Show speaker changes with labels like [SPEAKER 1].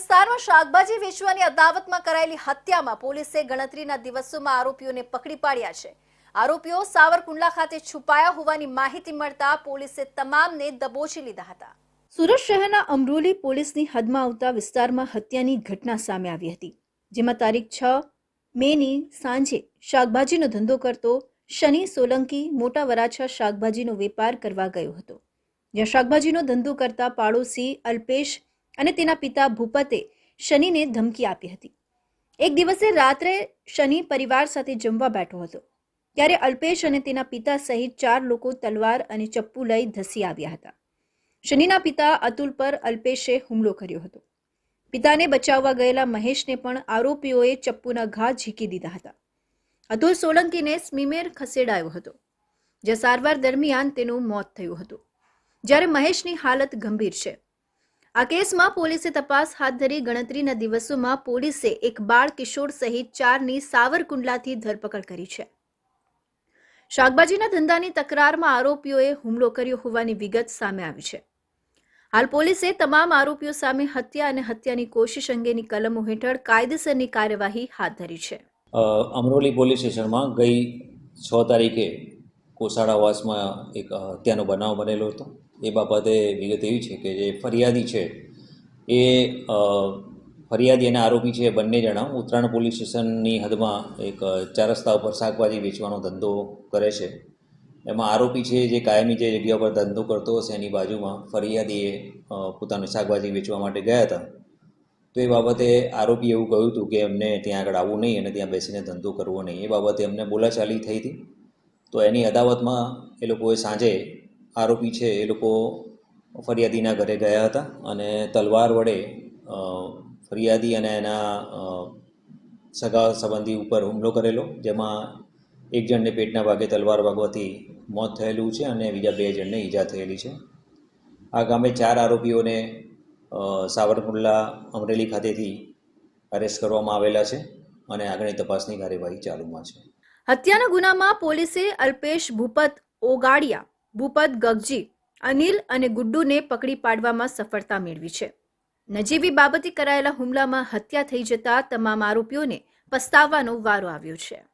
[SPEAKER 1] વિસ્તારમાં શાકભાજી વેચવાની અદાવતમાં કરાયેલી હત્યામાં પોલીસે ગણતરીના દિવસોમાં આરોપીઓને પકડી પાડ્યા છે. આરોપીઓ સાવરકુંડલા ખાતે છુપાયા હોવાની માહિતી મળતા પોલીસે તમામને દબોચી લીધા હતા. સુરત શહેરના અમરોલી પોલીસની હદમાં આવતા વિસ્તારમાં હત્યાની ઘટના સામે આવી હતી, જેમાં તારીખ છ મેની સાંજે શાકભાજીનો ધંધો કરતો શનિ સોલંકી મોટા વરાછા શાકભાજીનો વેપાર કરવા ગયો હતો. જ્યાં શાકભાજીનો ધંધો કરતા પાડોશી અલ્પેશ અને તેના પિતા ભૂપતે શનિને ધમકી આપી હતી. એક દિવસે રાત્રે શનિ પરિવાર સાથે જમવા બેઠો હતો. ત્યારે અલ્પેશ અને તેના પિતા સહિત ચાર લોકો તલવાર અને ચપ્પુ લઈ ધસી આવ્યા હતા. શનિના પિતા અતુલ પર અલ્પેશે હુમલો કર્યો હતો. પિતાને બચાવવા ગયેલા મહેશને પણ આરોપીઓએ ચપ્પુના ઘા ઝીકી દીધા હતા. અતુલ સોલંકીને સ્મીમેર ખસેડાયો હતો. જે સારવાર દરમિયાન તેનું મોત થયું હતું. જ્યારે મહેશની હાલત ગંભીર છે આ કેસમાં પોલીસે તપાસ હાથ ધરી ગણતરીના દિવસોમાં પોલીસે એક બાળ કિશોર સહિત ચારની સાવરકુંડલાથી ધરપકડ કરી છે. શાકભાજીના ધંધાની તકરારમાં આરોપીઓએ હુમલો કર્યો હોવાની વિગત સામે આવી છે. હાલ પોલીસે તમામ આરોપીઓ સામે હત્યા અને હત્યાની કોશિશ અંગેની કલમો હેઠળ કાયદેસરની કાર્યવાહી હાથ ધરી છે.
[SPEAKER 2] અમરોલી પોલીસ સ્ટેશનમાં ગઈ છ તારીખે કોસાડાવાસમાં એક હત્યાનો બનાવ બનેલો હતો. એ બાબતે વિગત એવી છે કે જે ફરિયાદી છે એ ફરિયાદી અને આરોપી છે બંને જણા. ઉત્તરાયણ પોલીસ સ્ટેશનની હદમાં એક, ચાર રસ્તા ઉપર શાકભાજી વેચવાનો ધંધો કરે છે. એમાં આરોપી છે જે કાયમી જે જગ્યા પર ધંધો કરતો હશે, એની બાજુમાં ફરિયાદીએ પોતાનું શાકભાજી વેચવા માટે ગયા હતા. તો એ બાબતે આરોપી એવું કહ્યું હતું કે એમને ત્યાં આગળ આવવું નહીં અને ત્યાં બેસીને ધંધો કરવો નહીં. એ બાબતે એમને બોલાચાલી થઈ હતી. તો એની અદાવતમાં એ લોકોએ સાંજે આરોપી છે એ લોકો ફરિયાદીના ઘરે ગયા હતા અને તલવાર વડે ફરિયાદી અને એના સગા સંબંધી ઉપર હુમલો કરેલો, જેમાં એક જણને પેટના ભાગે તલવાર વાગવાથી મોત થયેલું છે અને બીજા બે જણને ઈજા થયેલી છે. આ ગામે ચાર આરોપીઓને સાવરકુંડલા અમરેલી ખાતેથી અરેસ્ટ કરવામાં આવેલા છે અને આગળની તપાસની કાર્યવાહી ચાલુમાં છે.
[SPEAKER 1] હત્યાના ગુનામાં પોલીસે અલ્પેશ ભૂપત ઓગાડિયા ભૂપત ગગજી, અનિલ અને ગુડ્ડુને પકડી પાડવામાં સફળતા મેળવી છે. નજીવી બાબતે કરાયેલા હુમલામાં હત્યા થઈ જતા તમામ આરોપીઓને પસ્તાવવાનો વારો આવ્યો છે.